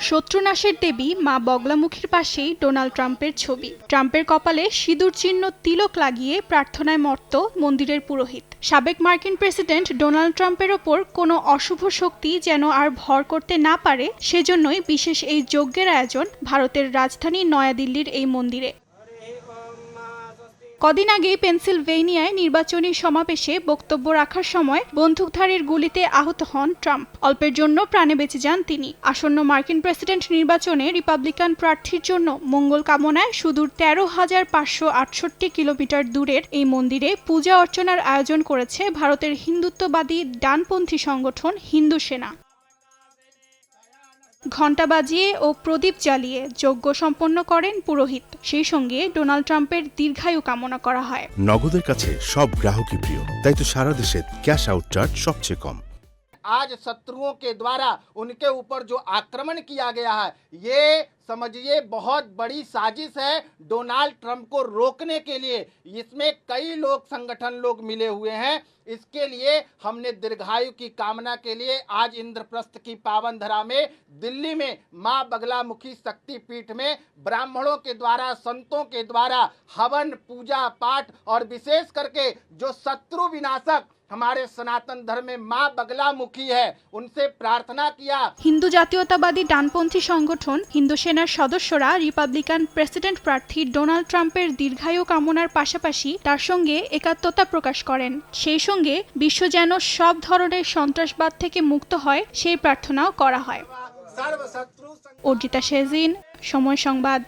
শত্রুনাশের দেবী মা বগলামুখীর পাশেই ডোনাল্ড ট্রাম্পের ছবি। ট্রাম্পের কপালে সিঁদুর চিহ্ন তিলক লাগিয়ে প্রার্থনায় মর্ত মন্দিরের পুরোহিত। সাবেক মার্কিন প্রেসিডেন্ট ডোনাল্ড ট্রাম্পের ওপর কোনো অশুভ শক্তি যেন আর ভর করতে না পারে, সেজন্যই বিশেষ এই যজ্ঞের আয়োজন ভারতের রাজধানী নয়াদিল্লির এই মন্দিরে। কদিন আগেই পেনসিলভেনিয়ায় নির্বাচনী সমাবেশে বক্তব্য রাখার সময় বন্দুকধারীর গুলিতে আহত হন ট্রাম্প। অল্পের জন্য প্রাণে বেঁচে যান তিনি। আসন্ন মার্কিন প্রেসিডেন্ট নির্বাচনে রিপাবলিকান প্রার্থীর জন্য মঙ্গল কামনায় সুদূর তেরো হাজার পাঁচশো আটষট্টি কিলোমিটার দূরের এই মন্দিরে পূজা অর্চনার আয়োজন করেছে ভারতের হিন্দুত্ববাদী ডানপন্থী সংগঠন হিন্দু সেনা। ঘণ্টা বাজিয়ে ও প্রদীপ জ্বালিয়ে যজ্ঞ সম্পন্ন করেন পুরোহিত। সেই সঙ্গে ডোনাল্ড ট্রাম্পের দীর্ঘায়ু কামনা করা হয়। নগদের কাছে সব গ্রাহকই প্রিয়, তাই তো সারা দেশে ক্যাশ আউট চার্জ সবচেয়ে কম। आज शत्रुओं के द्वारा उनके ऊपर जो आक्रमण किया गया है, ये समझिए बहुत बड़ी साजिश है डोनाल्ड ट्रंप को रोकने के लिए। इसमें कई लोग, संगठन लोग मिले हुए हैं। इसके लिए हमने दीर्घायु की कामना के लिए आज इंद्रप्रस्थ की पावन धरा में, दिल्ली में, माँ बगलामुखी शक्तिपीठ में, ब्राह्मणों के द्वारा, संतों के द्वारा हवन, पूजा पाठ और विशेष करके जो शत्रु विनाशक हमारे सनातन धर्म में माँ बगलामुखी है उनसे प्रार्थना किया হিন্দু জাতীয়তাবাদী ডানপন্থী সংগঠন হিন্দু সেনার সদস্যরা রিপাবলিকান প্রেসিডেন্ট প্রার্থী ডোনাল্ড ট্রাম্পের দীর্ঘায়ু কামনার পাশাপাশি তার সঙ্গে একাত্মতা প্রকাশ করেন সেই সঙ্গে বিশ্ব যেন সব ধরনের সন্ত্রাসবাদ থেকে মুক্ত হয় সেই প্রার্থনাও করা হয় सर्व शत्रु অর্জিতা শেজিন সময় সংবাদ